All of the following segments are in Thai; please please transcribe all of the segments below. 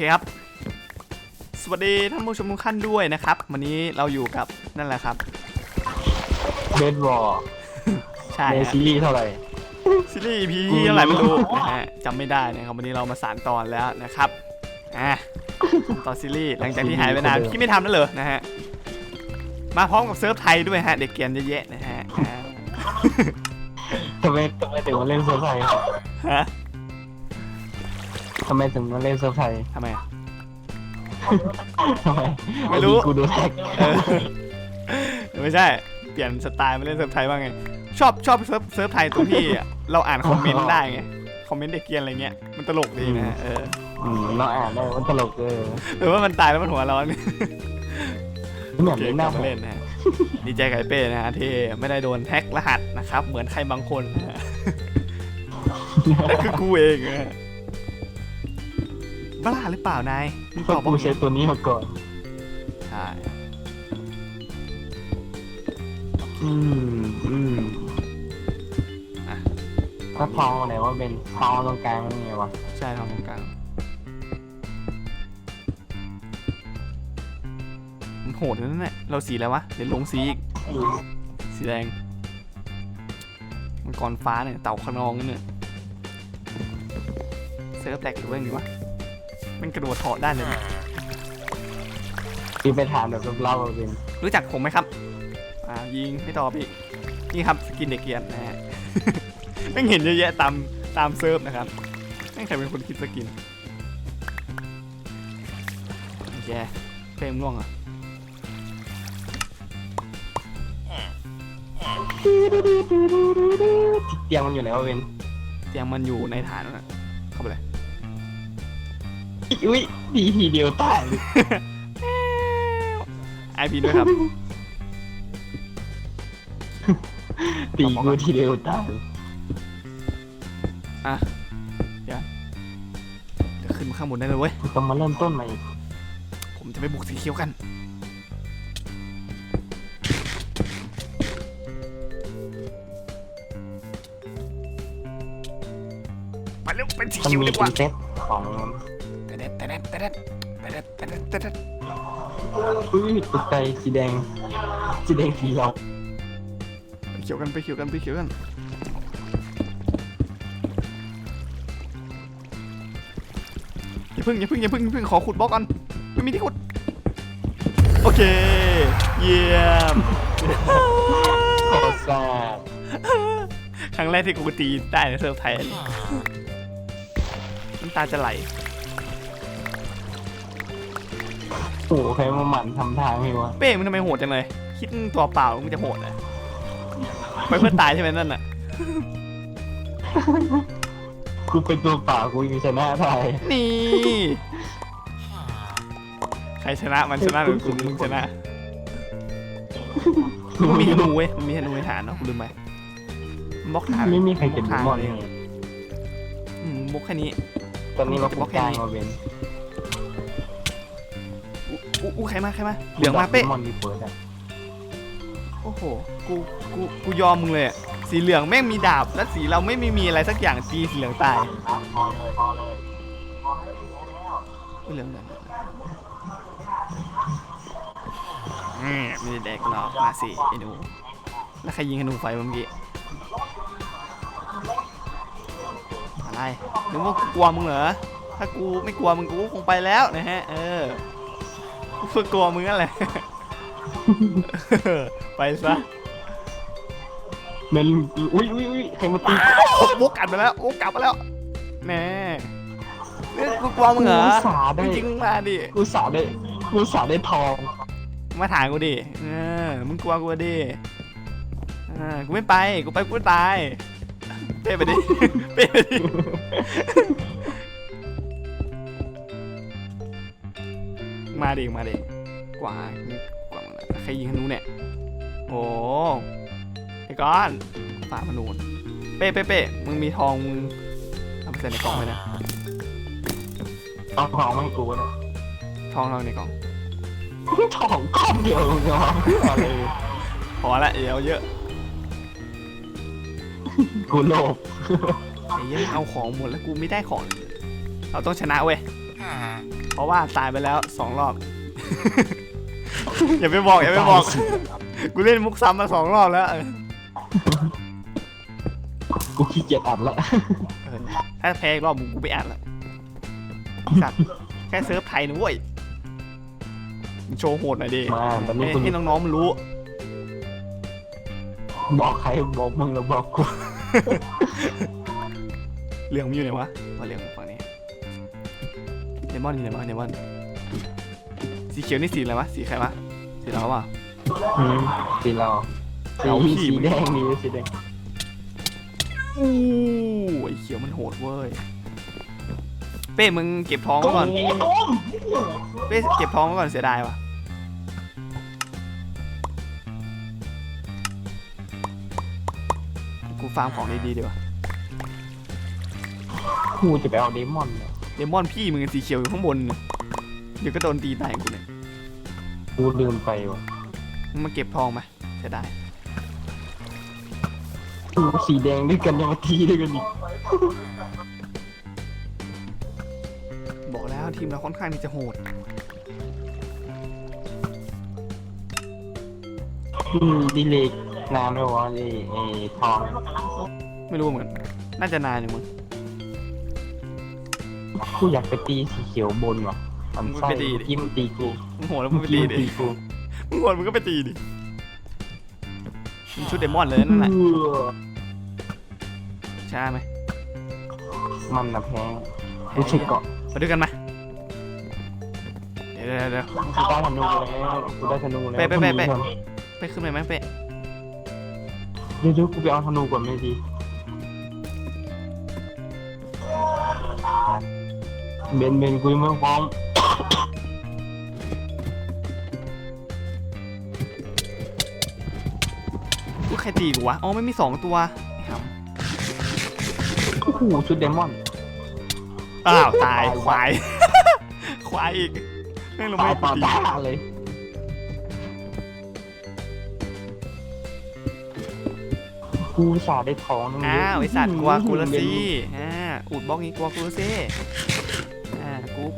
เคครับ สวัสดีท่านผู้ชมทุกท่านด้วยนะครับ วันนี้เราอยู่กับนั่นแหละครับ เบสบอลใช่ในฮะซีรีส์เท่าไหร่ ซีรีส์ EP ที่เท่าไหร่ไม่รู้นะฮะจำไม่ได้นะครับ วันนี้เรามาสารตอนแล้วนะครับอะต่อซีรีส์หลังจากที่หายไปนานพี่ไม่ทำนั่นเลยนะฮะมาพร้อมกับเซิร์ฟไทยด้วยฮะเด็กเกรียนเยอะแยะนะฮะอ่าทำไมทำไมถึงมาเล่นเซิร์ฟไทยฮะ ทำไมถึงมาเล่นเซิร์ฟไทยทำไมอะ ทำไมไม่รู้กูดูแท็กเออไม่ใช่ เปลี่ยนสไตล์มาเล่นเซิร์ฟไทยบ้างไง ชอบชอบเซิร์ฟเซิร์ฟไทยตรงที่ เราอ่านคอมเมนต์ได้ไง คอมเมนต์เด็กเกรียนอะไรเงี้ย มันตลกดีนะฮะเอออืมเราอ่านได้มันตลกเออหรือว่ามันตายแล้วมันหัวร้อน เหมือนเกเล่นมหน้ากลับมาเล่นนะฮะ ดีใจไก่เป้นะฮะที่ไม่ได้โดนแฮ็กรหัสนะครับ เหมือนใครบางคนนะฮะนั่นคือกูเองนะฮะ บ้าหรือเปล่านายมึงเพตอราะบกูว่าใช้ตัวนี้มาก่อน ใช่อืมอืมถ้าทองไหนว่าเป็นทองตรงกลางนี่ไงวะใช่ทางตรงกลางมันโหดนั่นแหละเราสีอะไรวะเดี๋ยวลงสีอีก สีแดง มังกรฟ้าเนี่ย เต่าขนองนั่นเนี่ยเซิร์ฟแตกหรือว่าไงวะ มันกระโดดถอดได้เลยนะที่ไปถามแบบเล่าๆเป็นรู้จักผมไหมครับ อ่ายิงไม่ตอบอีกนี่ครับสกินเด็กเกียนนะฮะแม่งเห็นเยอะแยะตามตามเซิร์ฟนะครับแม่งใครเป็นคนคิดสกินแย่เฟรมง่วงเหรอะเตียงมันอยู่ไหนวะเป็นเตียงมันอยู่ในฐานนั่นนะเข้าไปเลย อุ้ยดีทีเดียวตายไอพีด้วยครับ ตีกูทีเดียวตายอะ เดี๋ยวเดี๋ยวขึ้นมาข้างบนได้เลยเว้ยกูต้องมาเริ่มต้นใหม่อีกผมจะไปบุกสีเขียวกัน ไปเร็วเป็นสีมันเขียวมีดีกเป็ว่านเซตของ แต่เด็ดแต่เด็ดอุ้ยตกใจสีแดง สีแดงสีเหลืองไปเขียวกันไปเขียวกันไปเขียวกัน อย่าเพึ่งอย่าเพึ่งอย่าเพึ่งอย่าเพึ่งขอขุดบล็อกก่อนไม่มีที่ขุด โอเค เยี่ยมโคตรแซ่บครั้งแรกที่กูตีได้ในเซิร์ฟไทยน้ำตาจะไหล โอ้โหใครมาหมั่นทำทางให้วะเป้มึงทำไมโหดจังเลย คิดตัวเปล่ามึงจะโหดเลยไปเพื่อตายใช่ไหมนั่นน่ะ กูเป็นตัวเปล่ากูยังชนะได้นี่ ใครชนะมันชนะหรือกูมึงชนะมันมีธนูเว้ยมันมีธนูในฐานเนาะกูลืมไปมันบล็อกฐานไม่มีใครเก็บบล็ดิอกมอฐานนเลยอืมบล็อกแค่นี้ ตอนนี้มาคุกกลางมาเว้น อู้อู้อู้ใครมาใครมาเหลืองมาเป้มอนดีเฟิร์สอะโอ้โหกูกูกูยอมมึงเลยอะสีเหลืองแม่งมีดาบและสีเราไม่มีมีอะไรสักอย่างตีสีเหลืองตายเหลืองเหลืองอืมไม่ได้แดกหรอกมาสิไอ้หนูแล้วใครยิงธนูไฟเมื่อกี้อะไรนึกว่ากูกลัวมึงเหรอถ้ากูไม่กลัวมึงกูก็คงไปแล้วนะฮะเออ กูเพื่อกลัวมึงนั่นแหละไปซะเมนอุ้ยอุ้ยอุ้ยใครมาตีโอ้วกกลับมาแล้ววกกลับมาแล้วแน่เนี่ยกูกลัวมึงเหรอกูสาได้จริงๆมาดิ กูสาได้กูสาได้ทองมาถามกูดิเออมึงกลัวกูดิเออกูไม่ไป กูไปกูตาย เป้ไปดิ เป้ไปดิ มาดิมาดิกว่ากว่ามึงนะใครยิงธนูเนี่ย โอ้ไอ้ก้อนฝากมานูนเป้เป้เป้มึงมีทองมึงเอาไปใส่ในกล่องไว้นะเอาทองมาให้กูนะทองเราในกล่องทองก้อนเดียวมึงจะมาเพื่ออะไรพอละเดี๋ยวเยอะกูโลภไอ้เหี้ยังเอาของหมดแล้วกูไม่ได้ของเลยเราต้องชนะเว้ย เพราะว่าตายไปแล้วสองรอบ อย่าไปบอกอย่าไปบอก กูเล่นมุกซ้ำมาสองรอบแล้วเออกูขี้เกียจอัดละถ้าแพ้อีกรอบมึงกูไปอ่านละสัตว์แค่เซิร์ฟไทยนะเว้ยมึงโชว์โหดหน่อยดิมาตอนนี้ให้คุณให้น้องๆมันรู้ บอกใครบอกมึงหรือบอกกูเรื่องมันอยู่ไหนวะมาเรื่องฝั่งนี้ เดมอนอยู่ไหนวะเดมอนสีเขียวนี่สีอะไรวะสีใครวะสีเราวะอืมสีเราสีเอาพี่สีมึงแดงนี่สีแดงอู้ไอเขียวมันโหดเว้ย เป้มึงเก็บทองไว้ก่อน เป้เก็บทองไว้ก่อนเสียดายวะกูฟาร์มของดีๆดีกว่ากูจะไปเอาเดมอนเนี่ย เดมอนพี่มึงสีเขียวอยู่ข้างบนน่ะเดี๋ยวก็โดนตีตายกูเนี่ยกูลืมไปว่ะมึงมาเก็บทองมาเสียดายกูสีแดงด้วยกันยังมาทีด้วยกันอีกบอกแล้วทีมเราค่อนข้างที่จะโหด อืมดีเลยนานด้วยวะไอ้ไอ้ทองไม่รู้เหมือนกันน่าจะนานอยู่มึง กูอยากไปตีสีเขียวบนว่ะทำไส้มึงไปตีดิเมื่อกี้มันตีกูมึงโหดแล้วมึงไปตีดิกูมึงโหดมึงก็ไปตีดิมึงชุดเดมอนเลยนั่นแหละเออใช่ไหมมันนะแพ้รู้สึกเกาะมาด้วยกันมาเดี๋ยวเดี๋ยวเดี๋ยวกูได้ธนูแล้วกูได้ธนูแล้วไปไปไปไปธนูไปขึ้นไปไหมเป๊ะเดี๋ยวเดี๋ยวกูไปเอาธนูก่อนไม่ดี เบนเบนกูยังไม่พร้อมกูใครตีกูวะ อ๋อไม่มีสองตัวไอ้หโอ้โหชุดเดมอนำอ้าว ตาย ควาย ควายอีกแม่งลงตาไม่ยต่อตีตาเลยกูสาได้ท้องนึงอ้าวไอสัตว์กลัวกูละสิอ่าอุดบล็อกนี้กลัวกูละสิอ่ากูก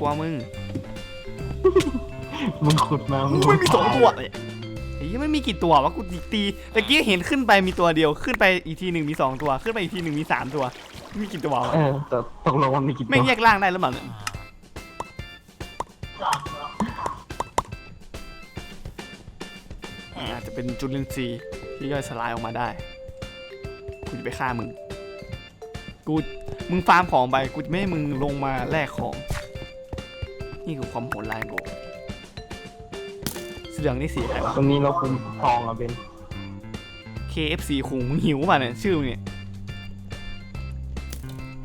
ลัวมึงมึงขุดมามึงไม่มีสองตัวเลยไอ้ยี่มันมีกี่ตัววะกูตีตะกี้เห็นขึ้นไปมีตัวเดียวขึ้นไปอีกทีหนึ่งมีสองตัว ขึ้นไปอีกทีหนึ่งมีสามตัว มีกี่ตัววะเออแต่ตกลงมันมีกี่ตัวแม่งแยกร่างได้แล้วมั้งอาจจะเป็นจุลินทรีย์ที่ย่อยสลายออกมาได้ กูจะไปฆ่ามึง กู มึงฟาร์มของไป กูจะไม่ให้มึงลงมาแลกของ นี่คือความโหดร้ายของกูเสืองนี่สีอะไรวะ ตรงนี้เราคุมทองอะเบน KFC คุงมึงหิวป่ะเนี่ยชื่อมึงเนี่ย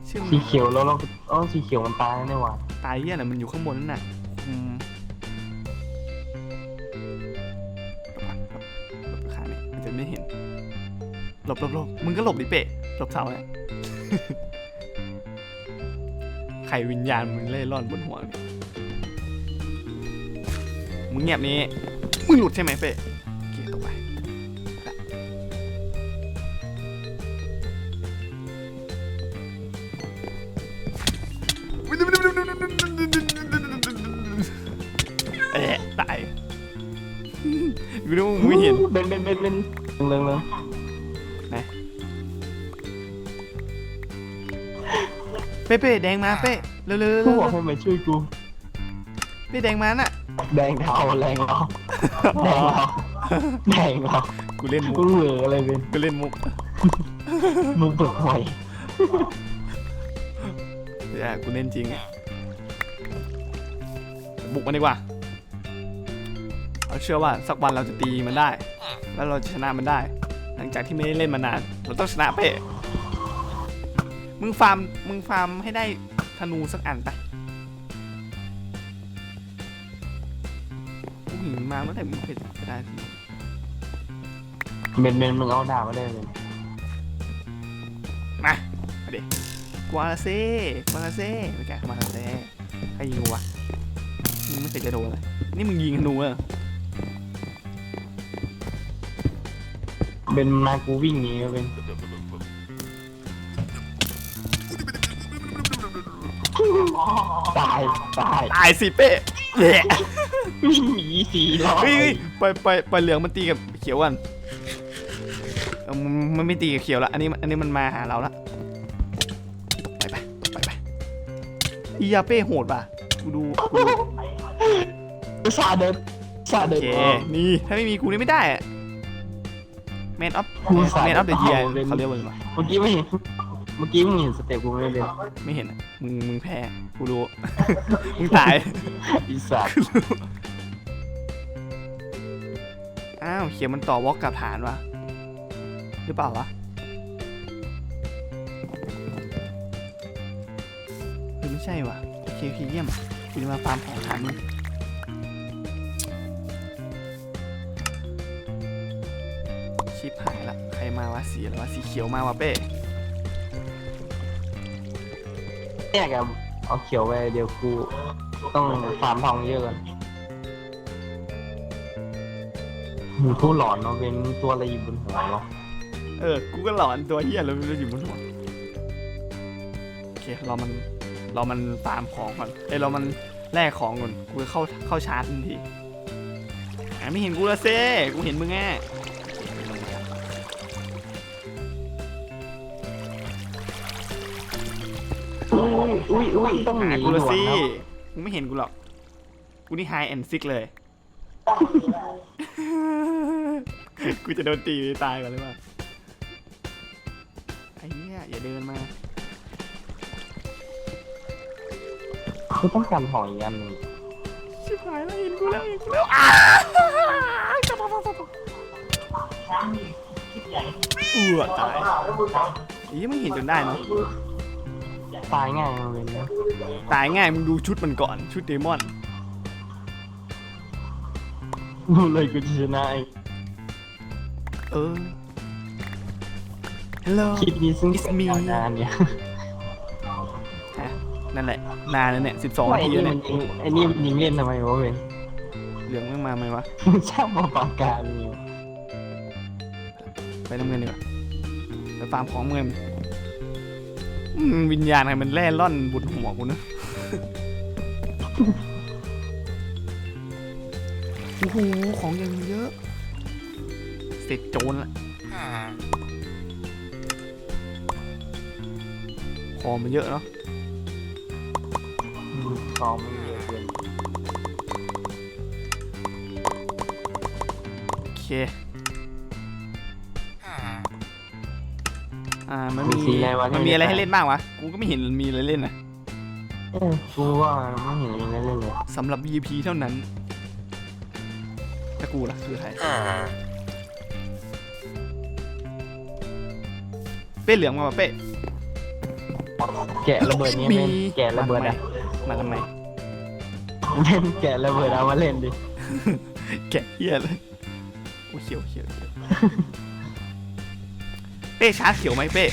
ชื่อมึงสีเขียวแล้วเราเออสีเขียวมันตายแล้วเนี่ยว่ะตายเหี้ยอะไรมันอยู่ข้างบนนั่นน่ะอืมหลบก่อนหลบหลบข้างนี้มันจะไม่เห็นหลบหลบหลบมึงก็หลบดิเปะหลบเสาเนี่ย ไข่วิญญาณมึงเล่ร่อนบนหัวนี่ มึงเงียบนี้ มึงหลุดใช่ไหมเปะโอเคต่อไปละเอ๊ะตายกูนึกว่ามึงไม่เห็น เบนเบนเบนเบนเรื่องเรื่องเป้เป้แดงมาเป้เร็วเร็วกูเร็วบอกให้มาช่วยกูเป้แดงมาน่ะ แดงเทาแรงเราแดงเราแดงเรากูเล่นมุกูกเหลืออะไรเบนกูเล่นมุกมึงเปิดหวยเดี๋ยวกูเล่นจริงอะบุกมันดีกว่าเราเชื่อว่าสักวันเราจะตีมันได้ แล้วเราจะชนะมันได้ หลังจากที่ไม่ได้เล่นมานาน เราต้องชนะเป้มึงฟาร์มมึงฟาร์มให้ได้ธนูสักอันไปกู มาเมื่อไหร่มึงเคยจะได้ธนูเบนเบนมึงเอาดาบมาได้เลยมามาดิกวาเซ่กวาเซ่ไม่แกมาเซ่ใครยิงกูวะมึงไม่เคยจะโดนเลยนี่มึงยิงธนูเหรอเบนมากูวิ่งหนีเบนตายตายตายสิเป้แหละหมีสีร้อยเฮ้ยเฮ้ยปล่อยปล่อยปล่อยเหลืองมันตีกับเขียวกันเออมันมันไม่ตีกับเขียวละอันนี้อันนี้มันมาหาเราละไปไปไปไปอียาเป้โหดป่ะกูดูกูดูซาเดินซาโอเดินเคนี่ถ้าไม่มีกูนี่ไม่ได้อะแมนออฟกูสาแมนออฟเดอะเยียเป็นเขาเรียกว่าไงวะเมื่อกี้ไม่เห็น เมื่อกี้มึงเห็นสเต็ปกูไม่ได้เลยไม่เห็นอะมึงมึงแพ้กูรู้ มึงตาย อีสัตว์อ้าวเขียวมันต่อวอลกกับฐานวะหรือเปล่าวะหรือไม่ใช่วะโอเคโอเคเยี่ยมกูจะมาฟาร์มของฐานมึงชิปหายละ ใครมาวะสีอะไรวะสีเขียวมาวะเป้ ยกับเอาเขียวไปเดี๋ยวกูต้องฟาร์มทองเยอะก่อนมึงกูหลอนเนาะเป็นตัวอะไรอยู่บนหัวเนาะเออ กูก็หลอนตัวเฮียเลยไม่รู้อยู่บนหัวโอเคเรามันเรามันฟาร์มของก่อนเอ้ยเรามันแลกของก่อนกูจะเข้าเข้าชาร์จทันทีอะไม่เห็นกูละเซ่กูเห็นมึงแง่ อุ้ยอุ้ยอุ้ยต้องหหานีกูละด่วนสิครับมึงไม่เห็นกูหรอก กูนี่ไฮแอนซิกเลย กูจะโดนตีตายก่อนเลยว่าไอ้เหี้ยอย่าเดินมา กูต้องการหอยอีกอันหนึ่งชิบหายแล้วเห็นกูแล้วเห็นกูแล้วอ้าจับจับจับจับเอือตายอีไม่เห็นจนได้เนาะ ตายง่ายมาเป็นนะตายง่ายมึงดูชุดมันก่อนชุดเดมอนดูเลยกูจะชนะไอ้เออ Hello คลิปนี้ซึ่ง It's me ยาวนานเนี่ยฮะนั่นแหละ นานแล้วเนี่ยสิบสองว่านาไอ้ทีนี่แล้วมัเนี่ยนยิงไอ้นี่มันยิงเล่นทำไมวะเว้ยเหลืองไม่มาไหมวะ มึงชอบมาปากกาเลยไปน้ำเงินดีกว่าไปฟาร์มของเงิน อืมวิญญาณใครมันแล่ล่อนบุดหัวกูนะโอ้โหของยังเยอะ เสร็จโจรละของมันเยอะเนาะซองมันเยอะเกินโอเค อ่ามันมีสีอะไรวะมันมีอะไรให้เล่นบ้างวะกูก็ไม่เห็นมีอะไรเล่นนะเออกูว่าไม่เห็นมีอะไรเล่นเลยสำหรับ VIP เท่านั้นถ้ากูล่ะคือใครเป้เหลืองมาป่ะเป้แกะระเบิดนี้เป็นแกะระเบิดอะมาทำไมเล่นแกะระเบิดเอามาเล่นดิแกะเหี้ยเลยโอ้เขียวเขียว เขียวเป้ชาร์จเขียวไหมเป้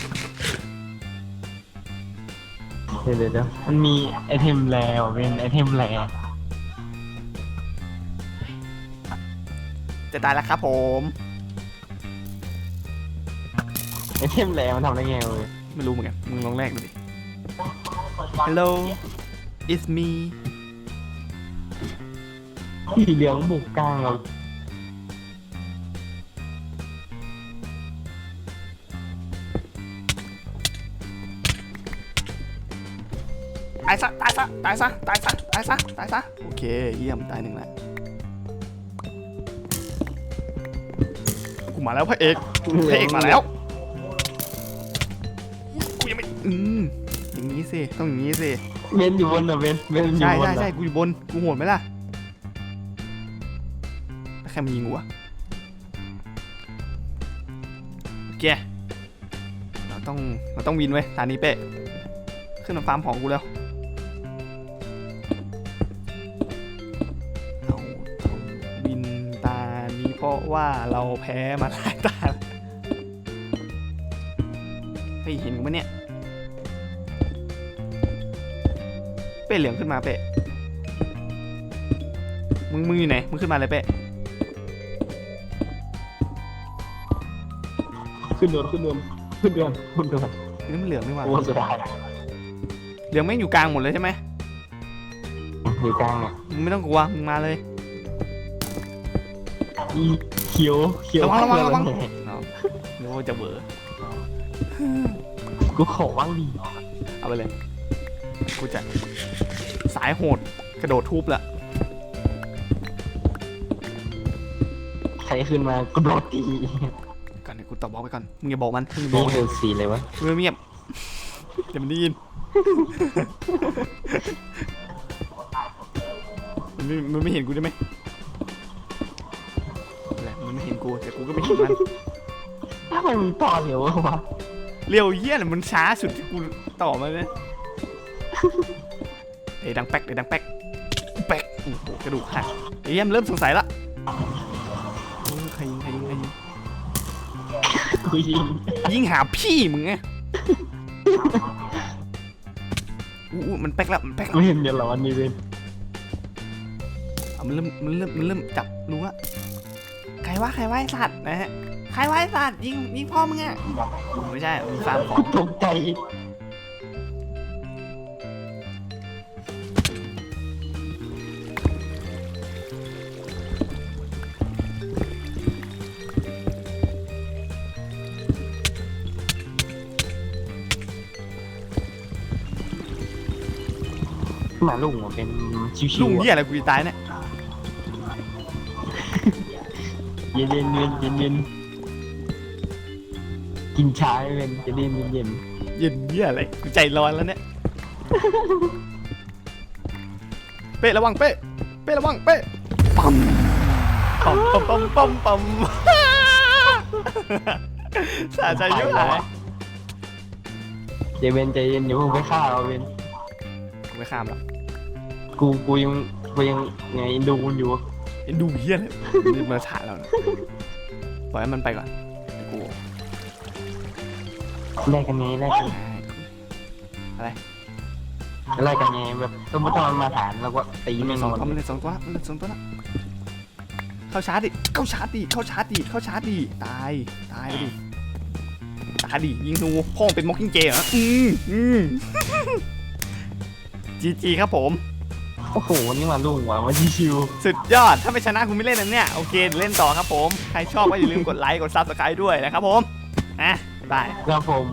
เดี๋ยวเดี๋ยวเดี๋ยวมันมีไอเทมแร่ว่ะเป็นไอเทมแร่จะตายแล้วครับผมไอเทมแร่มันทำได้ไงเว้ยไม่รู้เหมือนกันมึงลองแรกดูดิ Hello it's me สีเหลืองบุกกลางเรา ตายซะตายซะตายซะตายซะตายซะตายซะโอเคเยี่ยมตายหนึ่งแล้วกูมาแล้วพระเอกพระเอกมาแล้วกูยังไม่อืมอย่างนี้สิต้องอย่างนี้สิเบนอยู่บนอะเบนเบนอยู่ใช่บนใช่อะใช่กูอยู่บนกูโหดไหมล่ะแล้วใครมายิงกูวะโอเคเราต้องเราต้องวินเว้ยทางนี้เป๊ะขึ้นมาฟาร์มของกูแล้ว ว่าเราแพ้มาหลายตาแล้วเฮ้ยเห็นกูไหมเนี่ย เป้เหลืองขึ้นมาเป้มึงมึงอยู่ไหน มึงขึ้นมาเลยเป้ขึ้นโดนขึ้นโดนขึ้นโดนขึ้นโดนนี่มันเหลืองนี่หว่าโอ้สุดท้ายเหลืองแม่งอยู่กลางหมดเลยใช่ไหมอยู่กลางเนี่ยมึงไม่ต้องกลัว มึงมาเลยอี เขียวเขียวระวังระวังระวังเพื่อนเอานึกว่าจะเบอกูขอว่างดีเอาไปเลย กูจะสายโหดกระโดดทุบละใครขึ้นมากูโดดตีก่อนเดี๋ยวกูตอบอกไปก่อน มึงอย่าบอกมัน มึงอย่าบนี่อกมันคือสีเลยวะมึงเงียบเดี๋ยวมันได้ยิน มันไม่มันไม่เห็นกูได้ไหม กูแต่กูก็ไม่เห็นมันถ้ามันต่อเร็ววะเรียวเยี่ยนมันช้าสุดที่กูต่อมาเลยเอ้ยดังแป๊กเอ้ยดังแป๊กแป๊กโอ้โหกระดูกหักเอ้ยมนเริ่มสงสัยละเออใครยิงใครยิงใครยิงกูยิงยิงหาพี่มึงไงอู้อู้มันแป๊กแล้วมันแป๊กแล้วไม่เห็นเดี๋ยวร้อนนี่เว้ยเอามันเริ่มมันเริ่มมันเริ่มจับรู้ว่า ใครว่าใครว่าไอ้สัตว์นะฮะใครว่าไอ้สัตว์ยิงยิงพ่อมึงอะไม่ใช่มึงฟาร์มของกูตกใจหมาลุงมันเป็นชิวๆลุงอะเหี้ยอะไรกูจะตายเนี่ย เย็นเย็นเย็นเย็นเย็นกินชาให้เป็นจะได้เย็นเย็นเย็นเหี้ยอะไรกูใจร้อนแล้วเนี่ย เป้ระวังเป้เป้ระวังเป้ปั๊มปั๊มปั๊มปั๊มปั๊มปั๊มสาใจยุ่งหายใจเย็นใจเย็นเดี๋ยวมึงไปฆ่าเอาเวนกูไม่ข้ามหรอกกูกูยังกูยังไงดูมันอยู่ เอ็นดูเหี้ยเลยนี่มาถ่ายเราเนี่ยปล่อยให้มันไปก่อนเดี๋ยวกูแลกกันไงแลกกันแลกกันไงแบบสมมติถ้ามันมาฐานเราก็ตีมันมัเหลืนอสองหมดตัวมันเหลือสองตัวมันเหลือสองตัวแล้วเข้าชาร์จดิเข้าชาร์จดิเข้าชาร์จดิเข้าชาร์จดิตายตายไปดิตายดิยิงนูพ่อเป็นม็อกกิ้งเจเหรออืมอืมจีจีครับผม โอ้โหนี่มาลุงว่ะมาชิวสุดยอด ถ้าไม่ชนะกูไม่เล่นนะเนี่ย โอเคเดี๋ยวเล่นต่อครับผม ใครชอบก็อย่าลืมกดไลค์ กดซับสไครต์ด้วยนะครับผม อะบ๊ายบายๆครับผม